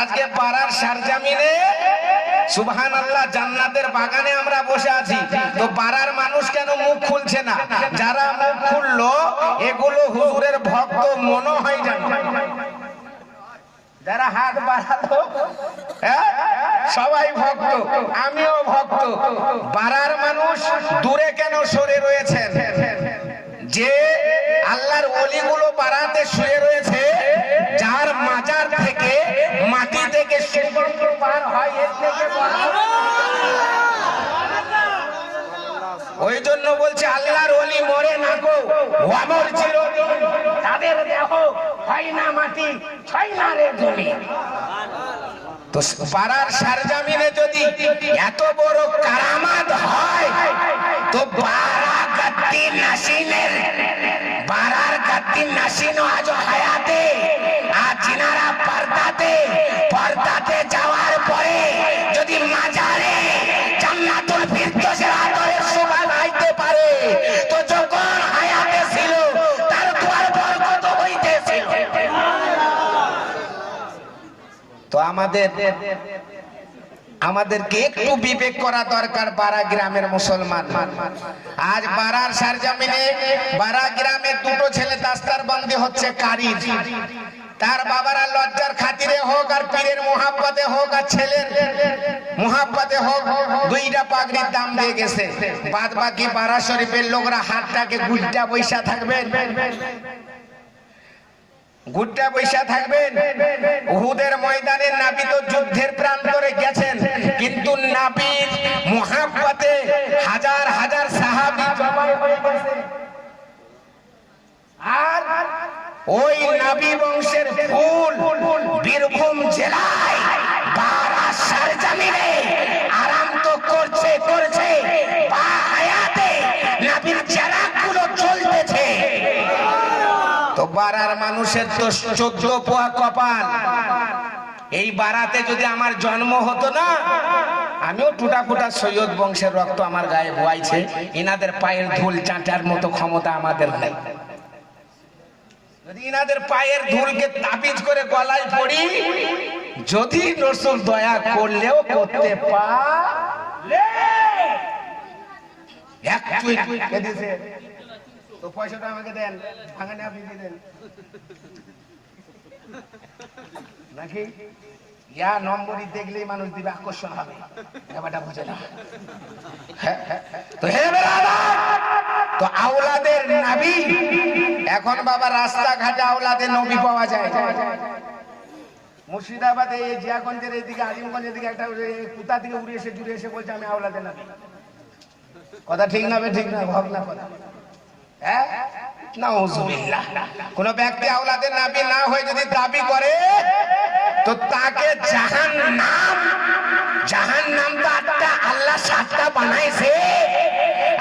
আজকে পাড়ার সারজামিনে সুবহান আল্লাহ জান্নাতের বাগানে আমরা বসে আছি। তো পাড়ার মানুষ কেন মুখ খুলছে না? যারা মুখ খুললো, এগুলো হুজুরের ভক্ত মনে হয় যায় যারা হাত বাড়াতো হ্যাঁ? সবাই ভক্ত, আমিও ভক্ত। পাড়ার মানুষ দূরে কেন সরে রয়েছেন? যে আল্লাহর অলিগুলো পাড়াতে শুয়ে রয়েছে, যার মাজার থেকে মাটি থেকে সুগন্ধ পার হয়, এর থেকে ওই জন্য বলছে, আল্লাহর অলি মরে না গো। অমর চিরদিন। তাদের দেহ হয় না মাটি, ছয় না রে জমি। তো পাড়ার সারজামিনে যদি এত বড় কারামাত হয়, তো বারা গাত্তি নাসিনের বারার গাত্তি নাসিন আজ হায়াতে, আর জিনারা পর্দাতে পর্দাতে যাওয়ার পরে যদি মাজারে জান্নাতুল ফিরদৌসের আদরের শোভা গাইতে পারে, তো যখন হায়াতে ছিল, তার দুয়ার বরকত হইতেছিল তো আমাদের আমাদেরকে একটু বিবেক করা দরকার বারা গ্রামের মুসলমান। আজ বারার সারজামিনে বারা গ্রামের দুটো ছেলে দাস্তার বন্দি হচ্ছে কারির। তার বাবারা লজ্জার খাতিরে হোক আর পীরের মোহাব্বতে হোক আর ছেলের মোহাব্বতে হোক, দুইটা পাগড়ির দাম দিয়ে গেছে। বাদ বাকি বারা শরীফের লোকরা হাতটাকে গুড্ডা বৈশা থাকবেন গুড্ডা বৈশা থাকবেন। উহুদের ময়দানে নাবি তো যুদ্ধের প্রান্তরে গেছেন। কিন্তু নাবির মুহাব্বতে হাজার হাজার সাহাবী জবাই হয়ে গেছে। আর ওই নাবি বংশের ফুল বীরভূম জেলায় বারাসার জমিনে আরাম তো করছে করছে। বারার মানুষের তো চোদ্দ পোয়া কপাল। এই বারাতে যদি আমার জন্ম হতো না, আমিও টুটা ফুটা সৈয়দ বংশের রক্ত আমার গায়ে বয়াইছে। ইনাদের পায়ের ধুল চাঁটার মতো ক্ষমতা আমাদের নেই। যদি পায়ের? তো পয়সাটা আমাকে দেন ভাঙানে আপনি দিয়ে দেন। নাকি? ইয়া নম্বরই দেখলেই মানুষ দিবে আকর্ষণ হবে। ব্যাপারটা বুঝে না। হ্যাঁ, হ্যাঁ, হ্যাঁ। তো হে তো আওলাদের নাবি এখন বাবা রাস্তাঘাটে আওলাদের নবী পাওয়া যায়। মুর্শিদাবাদে এই জিয়াগঞ্জের এইদিকে আজিমগঞ্জের দিকে একটা কোথা থেকে উড়ে এসে জুড়ে এসে বলছে আমি আওলাদের নাবি। কথা ঠিক না ঠিক না ভাব না কথা। কোন ব্যক্তি আওলাদের নাবি না হয়ে যদি দাবি করে, তো তাকে জাহান নাম জাহান নাম তো আটটা, আল্লাহ সাতটা বানাইছে।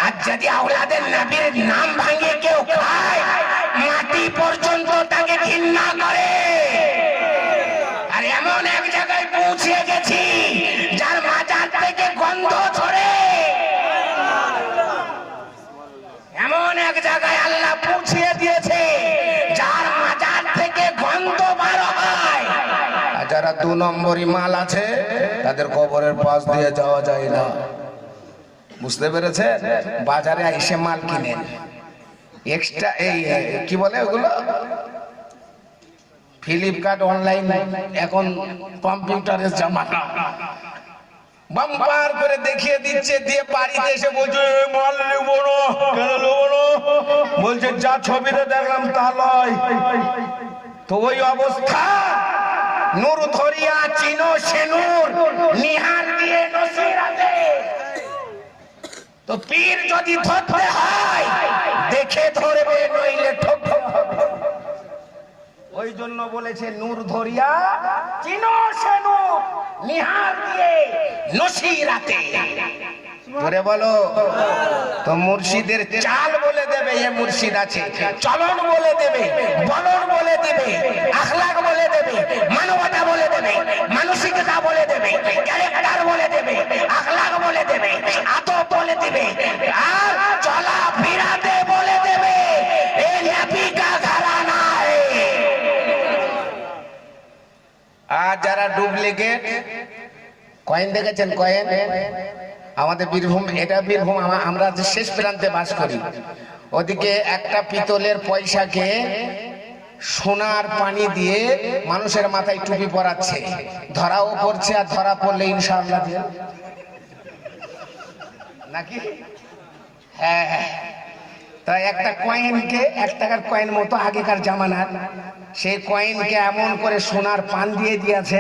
আর যদি আওলাদের নাবির নাম ভাঙিয়ে কেউ খায়, মাটি পর্যন্ত তাকে ঘৃণা করে। নম্বরই মাল আছে, তাদের কবরের পাশ দিয়ে যাওয়া যায় না। বুঝতে পেরেছে বাজারে এসে মাল কিনেন এক্সট্রা এই, কি বলে ওগুলো? ফ্লিপকার্ট অনলাইন এখন কম্পিউটারের জামানা বাম্পার করে দেখিয়ে দিচ্ছে, দিয়ে বাড়িতে এসে বলছে মাল নেব না। কেন না? বলছে, যা ছবিতে দেখলাম তা লয় তো ওই অবস্থা। নূর ধরিয়া চিনো সেনুর নিহার দিয়ে নসিরাতে। তো পীর যদি ধরতে হয়, দেখে ধরবে, নইলে হবে ওই জন্য বলেছে, নূর ধরিয়া চিনো সেনু নিহার দিয়ে নসিরাতে। ধরে বলো তো মুর্শিদের চাল বলে দেবে এ মুর্শিদ আছে চলন বলে দেবে বলন বলে দেবে আখলাক বলে দেবে মানবতা বলে দেবে মানসিকতা বলে দেবে ক্যারেক্টার বলে দেবে আখলাক বলে দেবে আদব বলে দেবে আর চলা ফিরাতে বলে দেবে আর যারা ডুপ্লিকেট কয়েন দেখেছেন কয়েন আমাদের বীরভূম, এটা বীরভূম আমরা যে শেষ প্রান্তে বাস করি। ওদিকে একটা পিতলের পয়সাকে সোনার পানি দিয়ে মানুষের মাথায় টুপি পরাচ্ছে। ধরাও পড়ছে আর ধরা পড়লে ইনশাআল্লাহ দিয়ে নাকি? হ্যাঁ হ্যাঁ। তাই একটা কয়েনকে এক টাকার কয়েন মতো আগেকার জামানার, সেই কয়েনকে এমন করে সোনার পান দিয়ে দিয়েছে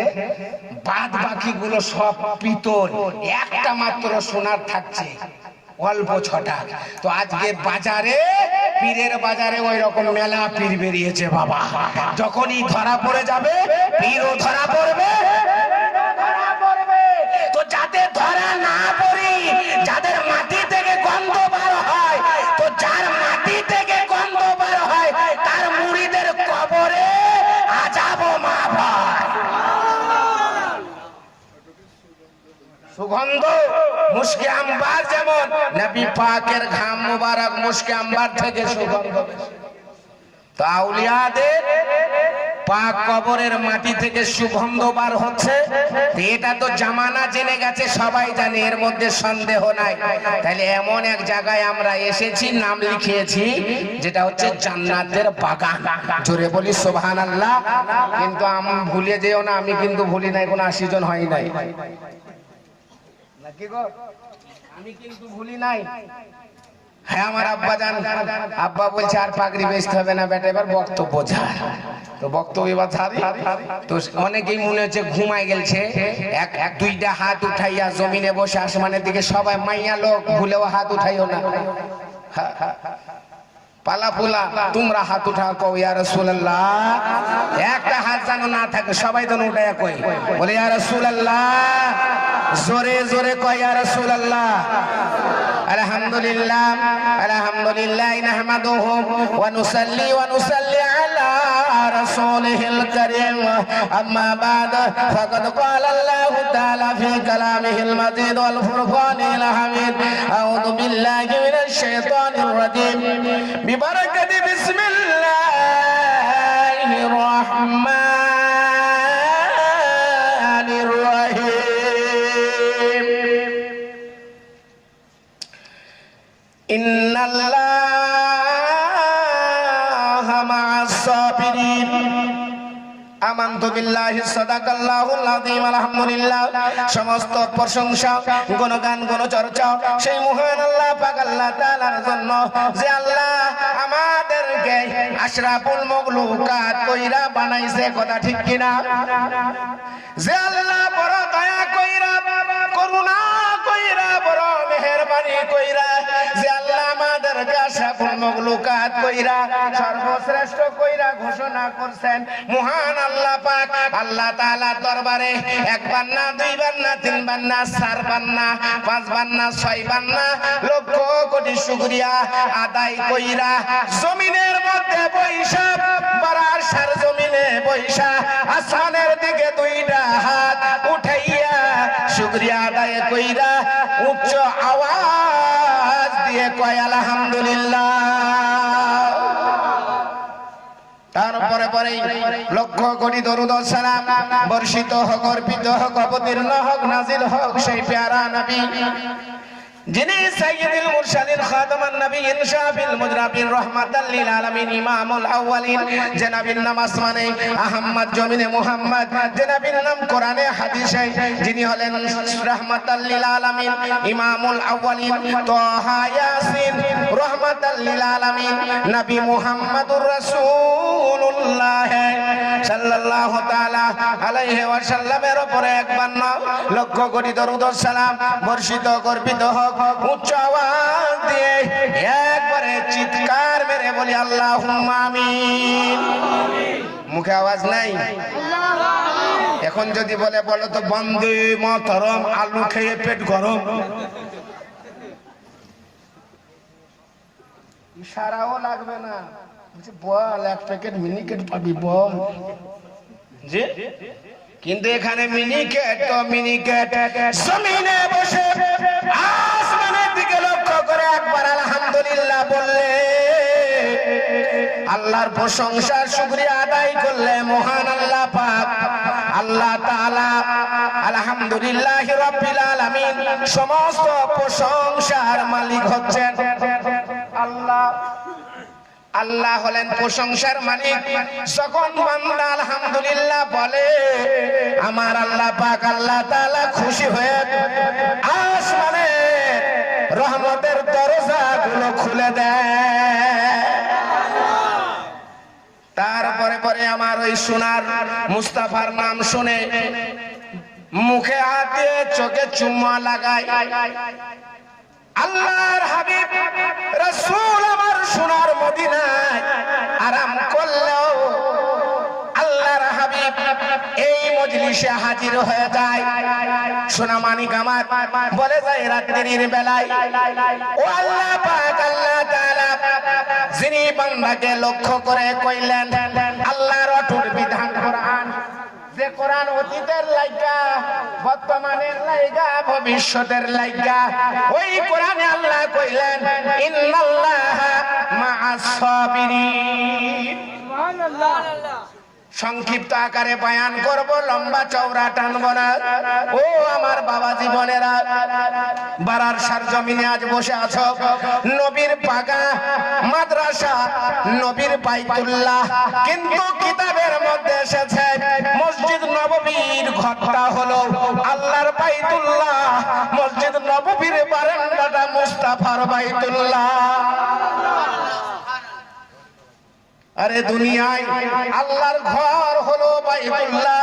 বাদ বাকিগুলো সব পিতল, একটা মাত্র সোনার থাকছে, অল্প ছটা তো আজকে বাজারে, পীরের বাজারে ওই রকম মেলা পীর বেরিয়েছে বাবা। যখনই ধরা পড়ে যাবে, পীরও ধরা পড়বে। তো যাতে ধরা না পড়ি, যাদের মাটি থেকে গন্ধ বার সুগন্ধ আম্বার যেমন, নবী পাকের ঘাম মুবারক আম্বার থেকে সুগন্ধ বেশি। তো আউলিয়াদের পাক কবরের মাটি থেকে সুগন্ধ বার হচ্ছে। এটা তো জামানা জেনে গেছে, সবাই জানে, এর মধ্যে সন্দেহ নাই। তাহলে এমন এক জায়গায় আমরা এসেছি, নাম লিখিয়েছি, যেটা হচ্ছে জান্নাতের বাগান। জোরে বলি সোভান আল্লাহ কিন্তু আমি ভুলে যেও না, আমি কিন্তু ভুলি নাই, কোনো আশি জন হয় নাই। হ্যাঁ আমার আব্বা আব্বা বলছে আর পাগড়ি হবে না বেটা এবার বক্তব্য তো বক্তব্য এবার তো অনেকেই মনে হচ্ছে এক এক দুইটা হাত উঠাইয়া জমিনে বসে আসমানের দিকে সবাই মাইয়া লোক ভুলেও হাত উঠাইও না। হ্যাঁ, হ্যাঁ। পালা পোলা তোমরা হাত উঠা কও, ইয়া রাসূলুল্লাহ। একটা হাত যেন না থাকে, সবাই যেন উঠাইয়া কই বলে, ইয়া রাসূলুল্লাহ। জোরে জোরে কয়, ইয়া রাসূলুল্লাহ। আলহামদুলিল্লাহ আলহামদুলিল্লাহ, নাহমাদুহু ওয়া নুসাল্লি ওয়া নুসাল্লি رسوله الكريم. أما بعد فقد قال الله تعالى في كلامه المجيد والفرقان الحميد. أعوذ بالله من الشيطان الرجيم. ببركة بسم الله الرحمن الرحيم. إن আলহামদুলিল্লাহ সমস্ত প্রশংসা, গুণগান, গুণচর্চা সেই মহান আল্লাহ পাক আল্লাহ জন্য যে আল্লাহ আমাদেরকে আশরাফুল মাগলুকাত কইরা বানাইছে, কথা ঠিক কিনা? যে আল্লাহ বড় দয়া কইরা, করুণা কইরা, বড় মেহেরবানি কইরা যে আল্লাহ আমাদেরকে মাগলুকাত কইরা সর্বশ্রেষ্ঠ কইরা ঘোষণা করছেন মহান আল্লাহ পাক। আল্লাহ তাআলার দরবারে একবার না দুইবার না তিনবার না চারবার না পাঁচবার না ছয়বার না লক্ষ কোটি শুকরিয়া আদায় কইরা জমিনের মধ্যে বৈশা, বরার সার জমিনে বৈশা, আসমানের দিকে দুইটা হাত উঠাইয়া শুকরিয়া আদায় কইরা তারপরে পরে লক্ষ কোটি দরুদ সালাম বর্ষিত হোক, অর্পিত হোক, অবতীর্ণ হোক, নাজিল হোক সেই প্যারা নবী। যিনি সাইয়্যিদুল মুরসালিন, খাতামান নবিয়্যিন শাফিল মুজরাবিন রাহমাতাল লিল আলামিন, ইমামুল আউয়ালিন জনাবিন নাম আসমানে আহমদ জমিনে মুহাম্মদ জনাবিন নাম কোরআনে, হাদিসে, যিনি হলেন রাহমাতাল লিল আলামিন, ইমামুল আউয়ালিন তাহা ইয়াসিন, রাহমাতাল লিল আলামিন, নবী মুহাম্মদুর রাসূলুল্লাহ। একবার না বর্ষিত উচ্চ আওয়াজ চিৎকার মেরে বলি আল্লাহ মুখে আওয়াজ নাই? এখন যদি বলে, বলো তো, বন্দে মতরম, আলু খেয়ে পেট গরম। ইশারাও লাগবে না। বল এক প্যাকেট মিনিকেট পাবি বল। যে? কিন্তু এখানে মিনিকেট তো মিনিকেট। জমিনে বসে আসমানের দিকে লক্ষ্য করে একবার আলহামদুলিল্লাহ বললে আল্লাহর প্রশংসার শুকরিয়া আদায় করলে মহান আল্লাহ পাক আল্লাহ তাআলা আলহামদুলিল্লাহ রাব্বিল আলামিন সমস্ত প্রশংসার মালিক হচ্ছেন। আল্লাহ আল্লাহ হলেন প্রশংসার মালিক। যখন বান্দা আলহামদুলিল্লাহ বলে, আমার আল্লাহ পাক আল্লাহ তাআলা খুশি হয়ে আসমানে রহমতের দরজা গুলো খুলে দেয়। তারপরে পরে আমার ওই সোনার মুস্তাফার নাম শুনে মুখে হাত দিয়ে চোখে চুম্মা লাগায়, আল্লাহর হাবিব, রাসূল সোনার মদিনায় আরাম করলেও আল্লাহর হাবিব এই মজলিসে হাজির হয়ে যায়। সোনা মানিক আমার বলে যায়, রাত্রির বেলায়, ও আল্লাহ পাক, আল্লাহ তাআলা, যিনি বান্দাকে লক্ষ্য করে কইলেন, আল্লাহর অটুট বিধান কোরআন, যে কোরআন অতীতের লাইগা, বর্তমানের লাইগা, ভবিষ্যতের লাইগা, ওই কোরআনে আল্লাহ কইলেন সংক্ষিপ্ত আকারে বয়ান করব, লম্বা চওড়া টানব না। ও আমার বাবা জীবনেরা, বারার সার জমিনে আজ বসে আছো। নবীর পাগা মাদ্রাসা, নবীর বাইতুল্লাহ, কিন্তু কিতাবের মধ্যে এসেছে, মসজিদ নববীর ঘরটা হলো আল্লাহর বাইতুল্লাহ, মসজিদ নববীর বারান্দাটা মুস্তাফার বাইতুল্লাহ। আরে দুনিয়ায় আল্লাহর ঘর হলো বাইতুল্লাহ,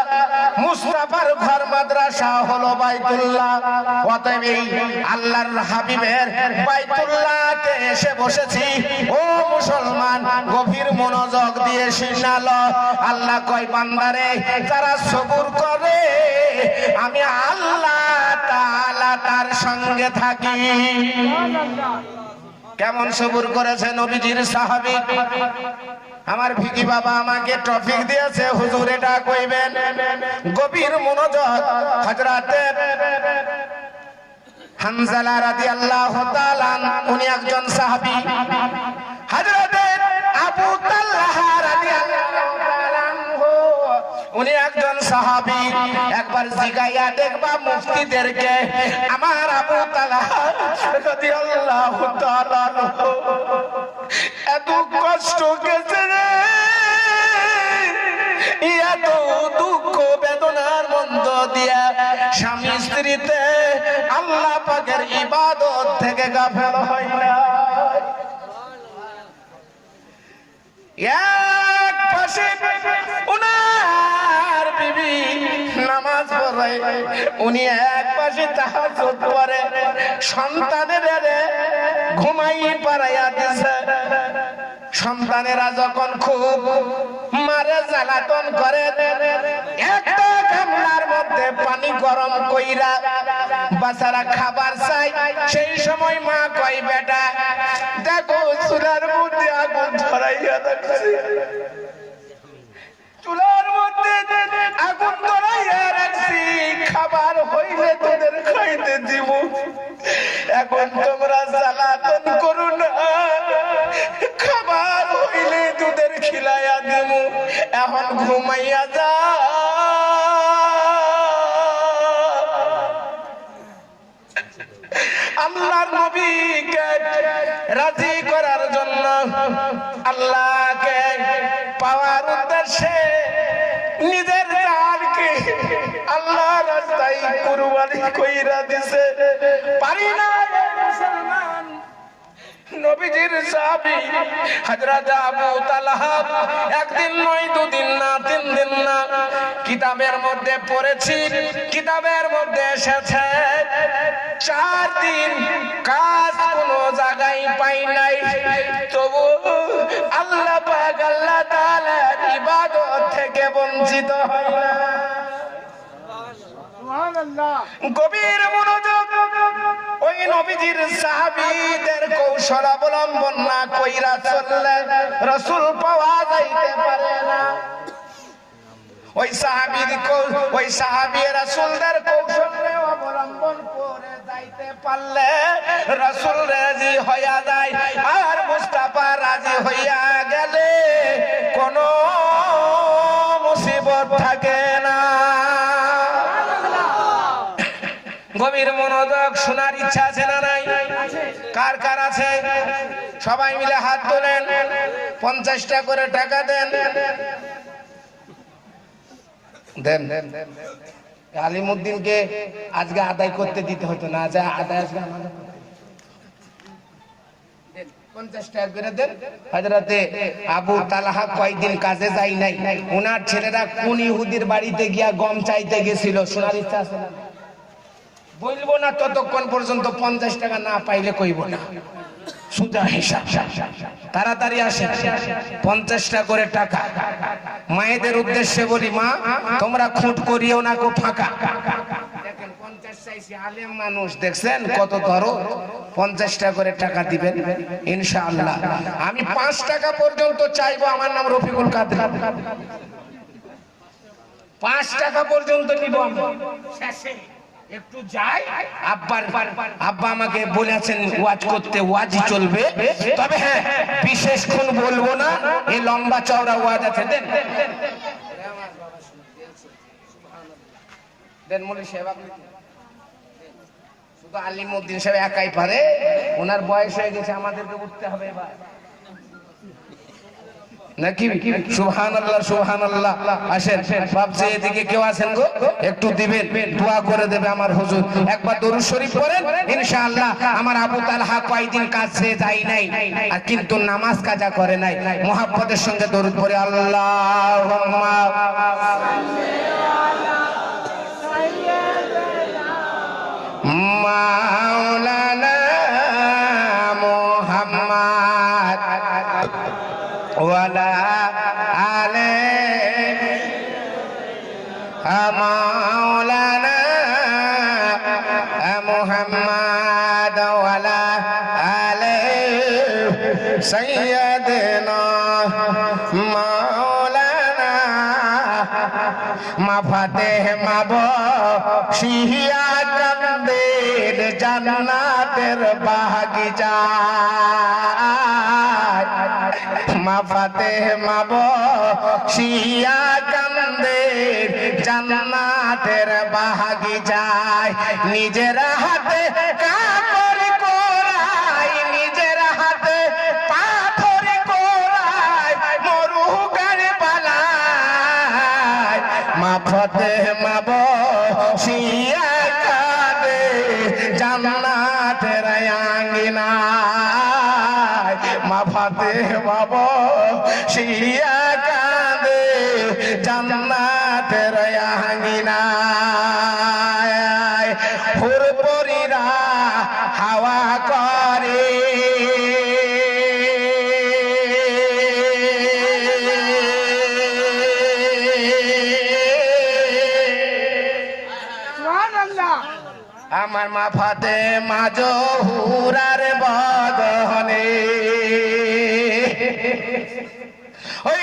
মুস্তাফার ঘর মাদ্রাসা হলো বাইতুল্লাহ। অতএব এই আল্লাহর হাবিবের বাইতুল্লাহতে এসে বসেছি। ও মুসলমান, গভীর মনোযোগ দিয়ে শুনাল আল্লাহ কয়, বান্দারে, যারা সবুর করে, আমি আল্লাহ তাআলা তার সঙ্গে থাকি। কেমন সবুর করেছে নবীজির সাহাবী? আমার ভিকি বাবা আমাকে টপিক দিয়েছে, হুজুর এটা কইবেন। গভীর মনোযোগ হযরতে হানজালা রাদিয়াল্লাহু তাআলা উনি একজন সাহাবী। হযরতে আবু তাআলা আনহু, উনি একজন সাহাবী। একবার জিগাইয়া দেখবা মুফতিদেরকে, আমার আবু তালহা রাদিয়াল্লাহু তাআলা এত কষ্ট গেছে রে। এত দুঃখ বেদনার মধ্য দিয়া স্বামী স্ত্রীতে আল্লাহ পাকের ইবাদত থেকে গাফেল হয় না। এক পাশে উনার বিবি নামাজ পড়ে, উনি এক পাশে তাহাজ্জুদ পড়ে সন্তানের ঘুমাই পারাইয়া দিছে। সন্তানেরা যখন খুব মারে জ্বালাতন করে, একটা মধ্যে পানি গরম কইরা খাবার চাই সেই সময় মা বেটা, দেখো চুলার মধ্যে আগুন ধরাইয়া দেখছি। চুলার মধ্যে আগুন ধরাইয়া রাখছি, খাবার হইলে তোদের খাইতে দিব। এখন তোমরা জ্বালাতন খিলাইয়া দিব এখন ঘুমাইয়া যা। আল্লাহর নবীকে রাজি করার জন্য আল্লাহকে পাওয়ার উদ্দেশ্যে নিজের জানকে আল্লাহ রাস্তায় কুরবানি কইরা দিছে। পারি না মুসলমান। নবীজির সাহাবী হযরত আবু তালহা একদিন নয় দুদিন না তিন দিন না কিতাবের মধ্যে পড়েছি কিতাবের মধ্যে এসেছে চার দিন কাজ কোনো জায়গায় পাই নাই। তবু আল্লাহ পাক আল্লাহ তাআলার ইবাদত থেকে বঞ্চিত হয় না। সুবহানাল্লাহ। গভীর মনোযোগ ওই নবীজির সাহাবীদের কৌশল অবলম্বন না কইরা চললে রসুল পাওয়া যাইতে পারে না। ওই সাহাবীর ওই কৌশল অবলম্বন করে যাইতে পারলে রাসূল রাজি হইয়া যায়, আর মুস্তাফা রাজি হইয়া গেলে কোনো মুসিবত থাকে। গভীর মনোযোগ শোনার ইচ্ছা আছে না নাই? কার কার আছে? সবাই মিলে হাত তোলেন। পঞ্চাশটা করে টাকা দেন। দেন। আলিমুদ্দিনকে আজকে আদায় করতে দিতে হতো না আদায় আজকে কাজে যাই নাই। ওনার ছেলেরা কোন ইহুদির বাড়িতে গিয়া গম চাইতে গেছিল? শোনার ইচ্ছা আছে না বলব না ততক্ষণ পর্যন্ত পঞ্চাশ টাকা না পাইলে কইব না। হিসাব। তাড়াতাড়ি আসে পঞ্চাশটা করে টাকা। মায়েদের উদ্দেশ্যে বলি, মা, তোমরা খুঁট করিও না মানুষ, দেখছেন কত ধরো? করে টাকা দিবেন, ইনশাআল্লাহ। আমি পাঁচ টাকা পর্যন্ত চাইব, আমার নাম রফিকুল কাদের। পাঁচ টাকা পর্যন্ত নিব শেষে একটু যাই। আব্বার আব্বা আমাকে বলেছেন ওয়াজ করতে ওয়াজই চলবে। তবে হ্যাঁ বিশেষ কোন বলব না এই লম্বা চওড়া ওয়াজ আছে। দেন। দেন, মলি সাহেব আপনি শুধু আলিমুদ্দিন সাহেব একাই পারে? ওনার বয়স হয়ে গেছে আমাদেরকে উঠতে হবে এবার। নাকি? সুবহান আল্লাহ সুবহান আল্লাহ আসেন, ভাবছে এদিকে কেউ আছেন গো? একটু দিবেন, দোয়া করে দেবে আমার হুজুর। একবার দরুদ শরীফ পড়েন, ইনশাআল্লাহ আমার আবু তালহা কয়দিন কাছে যাই নাই, আর কিন্তু নামাজ কাজা করে নাই। মোহাব্বতের সঙ্গে দরুদ পড়ে, আল্লাহুম্মা। সাল্লি আলা মাওলানা বাগিচা মা ফাতেহ মা শিয়া কান্দের জান্নাতের বাগিচায় নিজের হাতে কাপড় হুরপরিরা হাওয়া করে। আমার মা ফাতে মাজ হুরার বদনে। ওই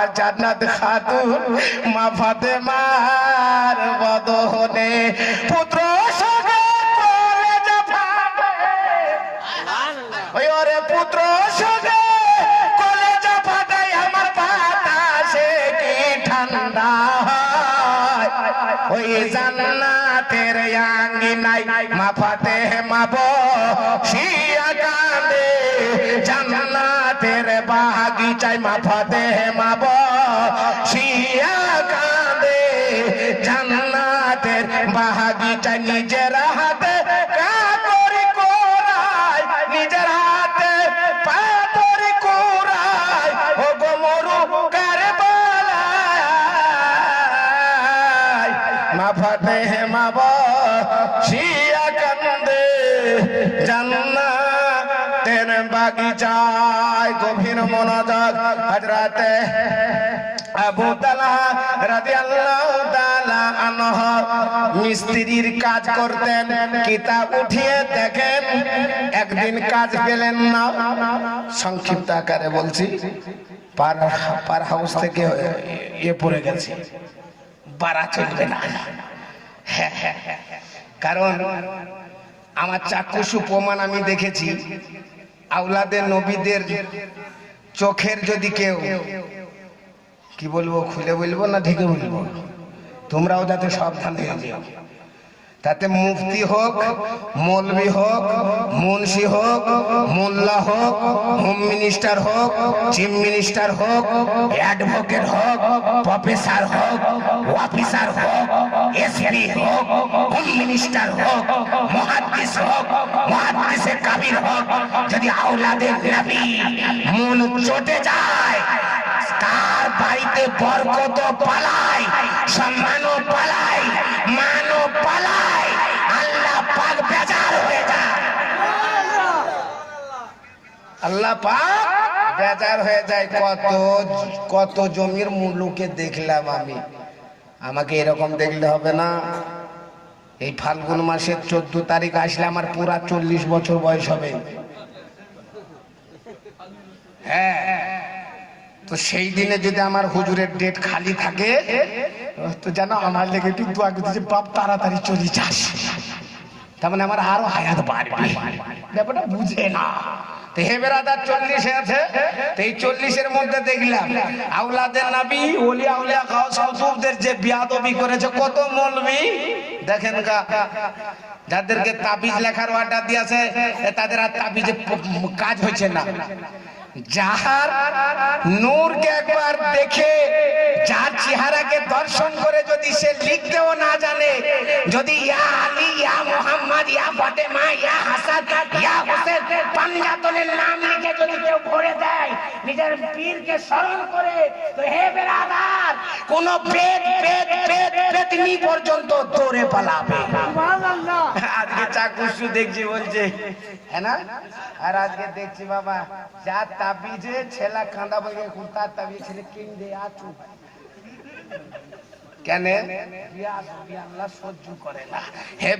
আবার জান্নাত খাতুন। মা ফাতে মার বদনে পুত্র সঙ্গে কলেজে ফাটাই আমার বাতাসে কি ঠান্ডা ওই জান্নাতের আঙ্গিনাই মা ফাতে মা শিয়া বাগিচায় মা ফাতে মা মা শিয়া কান্দে, জান্নাতের বাগিচায় গভীর মনোযোগ। হযরতে আবু তালহা রাদিয়াল্লাহু তাআলা আনহু মিস্ত্রির কাজ করতেন। কিতাব উঠিয়ে দেখেন, একদিন কাজ পেলেন না। সংক্ষিপ্ত আকারে বলছি, পার পার হাউস থেকে ইয়ে পড়ে গেছে। বাড়া চলবে না। কারণ আমার চাক্ষুষ প্রমাণ আমি দেখেছি, আউলাদের নবীদের চোখের যদি কেউ, কি বলব, খুলে বলব না ঢেকে বলব? তোমরাও যাতে সাবধান হয়ে যেও। তাতে মুফতি হোক, মৌলবি হোক, মুন্সি হোক, মোল্লা হোক, হোম মিনিস্টার হোক, চিফ মিনিস্টার হোক, অ্যাডভোকেট হোক, প্রফেসর হোক, অফিসার হোক, এসপি হোক, হোম মিনিস্টার হোক মহাদ্দিস হোক মহাদ্দিসে কাবির হোক, যদি আওলাদের নবী মন চটে যায়, তার বাড়িতে বরকত পালায় সম্মানও পালায় মানও পালায় আল্লাহ পাক বেজার হয়ে যায় আল্লাহ পাক বেজার হয়ে যায়। কত কত জমির মুলুকে দেখলাম আমি। আমাকে এরকম দেখলে হবে না। এই ফাল্গুন মাসের চোদ্দ তারিখ আসলে আমার পুরা চল্লিশ বছর বয়স হবে। হ্যাঁ। তো সেই দিনে যদি আমার হুজুরের ডেট খালি থাকে, তো যেন আমার লেগে একটু দোয়া করতে যে, বাপ, তাড়াতাড়ি চলে যাস। তার মানে আমার আরও হায়াত বাড়বে। ব্যাপারটা বুঝে না। এই চল্লিশের মধ্যে দেখলাম যে করেছে, কত দেখেন গা, যাদেরকে তাবিজ লেখার অর্ডার দিয়েছে তাদের আর তাবিজে কাজ হচ্ছে না। যাহার নূরকে একবার দেখে যার চেহারাকে দর্শন করে যদি সে লিখতেও না জানে যদি ইয়া আলী ইয়া মোহাম্মদ ইয়া ফাতেমা ইয়া হাসান ইয়া হোসেন পাঞ্জাতনের নাম লিখে যদি কেউ ভরে দেয় নিজের পীরকে স্মরণ করে তো হে বেরাদার কোন পেট পেট পেট পেতনি পর্যন্ত দৌড়ে পালাবে। আজকে চাকুসু দেখছি বলছে হ্যাঁ না? আর আজকে দেখছি বাবা যা তাবিজে ছেলা কাঁদা বলে কুর্তা তাবিজ ছেলে কিন দে আচু? কেন? বিয়া আল্লাহ সহ্য করে না। হে